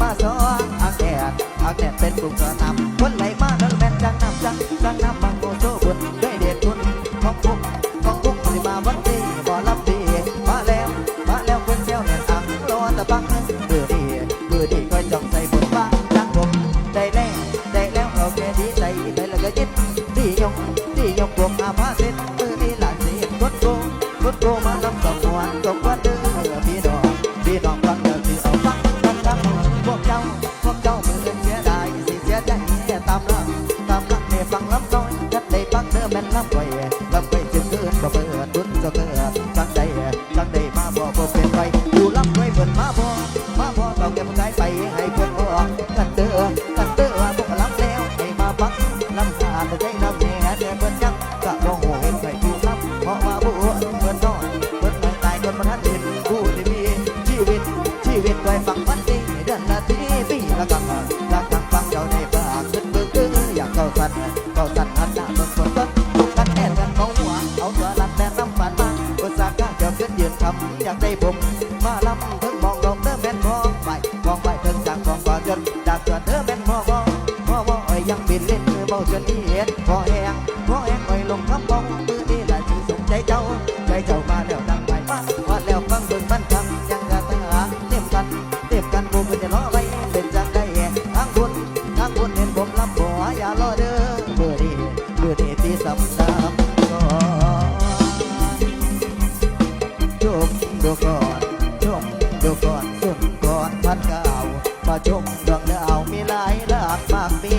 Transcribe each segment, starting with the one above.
มาสองอักแดดเอาแดดเป็นกลุ่มกระนำำไว้จึงเกินบ่เปิดบุญก็เกิดจังใดจังใดมาบ่บ่เป็นไปอยู่ลำไว้เพิ่นมาบ่มาบ่ต้องเก็บกายไปให้เพิ่นออกกันเด้อกันเด้อพวกลำแล้วให้มาฟังลำขาดใจลำแน่แต่เพิ่นยังกะบ่โหเห็นใครอยู่ลำเพราะว่าบ่เพิ่นน้อยเพิ่นไม่ตายคนบ่ทันเห็นผู้ที่มีชีวิตชีวิตไว้ฟังวันดีเดือนละทีปีละกังากได้ผม มาลำเพิ่งมองลงเดิมแม่นมองไปมองไปเพิ่งจากมองก่อนจนจากตัวเด้อแม่ ดูก่อนชมดูก่อนสุดก่อนพันเก่ามาชมดวงดาวมีหลายหลากมากมี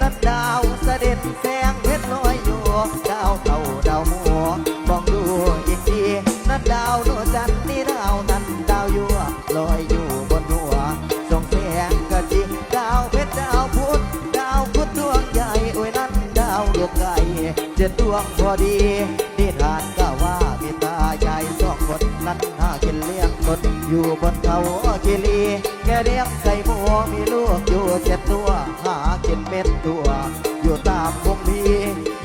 นัดดาวเสด็จแสงเพชรลอยอยู่ดาวเต่าดาวหัวมองดูอีกทีนัดดาวดวงจันนี่ดาวนั้นดาวยั่วลอยอยู่บนหัวส่งแสงกระจิดาวเพชรดาวพุธดาวพุธดวงใหญ่โอ้ยนั้นดาวลูกไก่เจ็ดดวงพอดีนิทาน อยู่บนเขากิลีแกเลี้ยงไก่หมูมีลูกอยู่เจ็ดตัว หากินเม็ดตัว อยู่ตามวงพี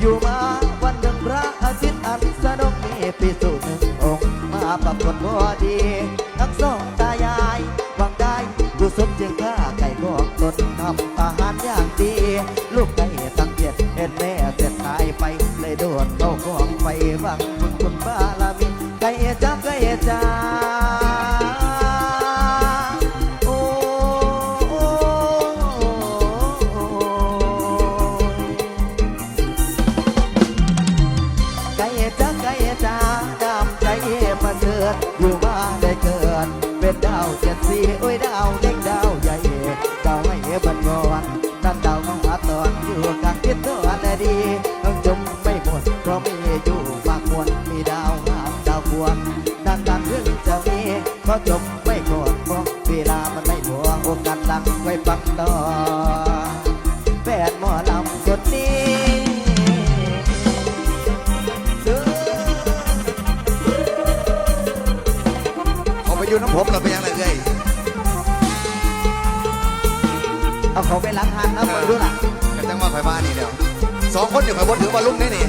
อยู่มาวันหนึ่งพระอาทิตย์อันสนุกมีพิสูจน์หนึ่งองค์มาปรากฏพอดีทั้งสองตายายหวังได้ดูสมจึงฆ่าไก่ของตนทำอาหารอย่างดี ลูกไก่ตั้งเจ็ดเห็นแม่เสร็จตายไป เลยโดดเข้ากองไฟหวังคุณคุณบารมีไก่จ้าไก่จ้า ไก่จ้าไก่จ้าดำใจมาเกิดอยู่มานได้เกิด เป็นดาวเจ็ดสีโอ้ยดาวเด็กดาวใหญ่ดาวให้บันงอนนั่นดาวของอาตอนอยู่กลางทิศตัวได้ดีต้องจมไม่หมดเพราะมีอยู่มากมวลมีดาวงามดาวควรดังดังถึงจะมีเพราะจมไม่หมดเพราะเวลามันไม่หัวโอกาสหลังไว้ฟังต่อ อยู่น้ำผมเราไปยังไงเอ้ยเอาเขาไปล้างหานนะมึงดูล่ะกันจังว่าไฟบ้านนี่เดียวสองคนอยู่ไฟบนถือว่าลุ่มนี่นี่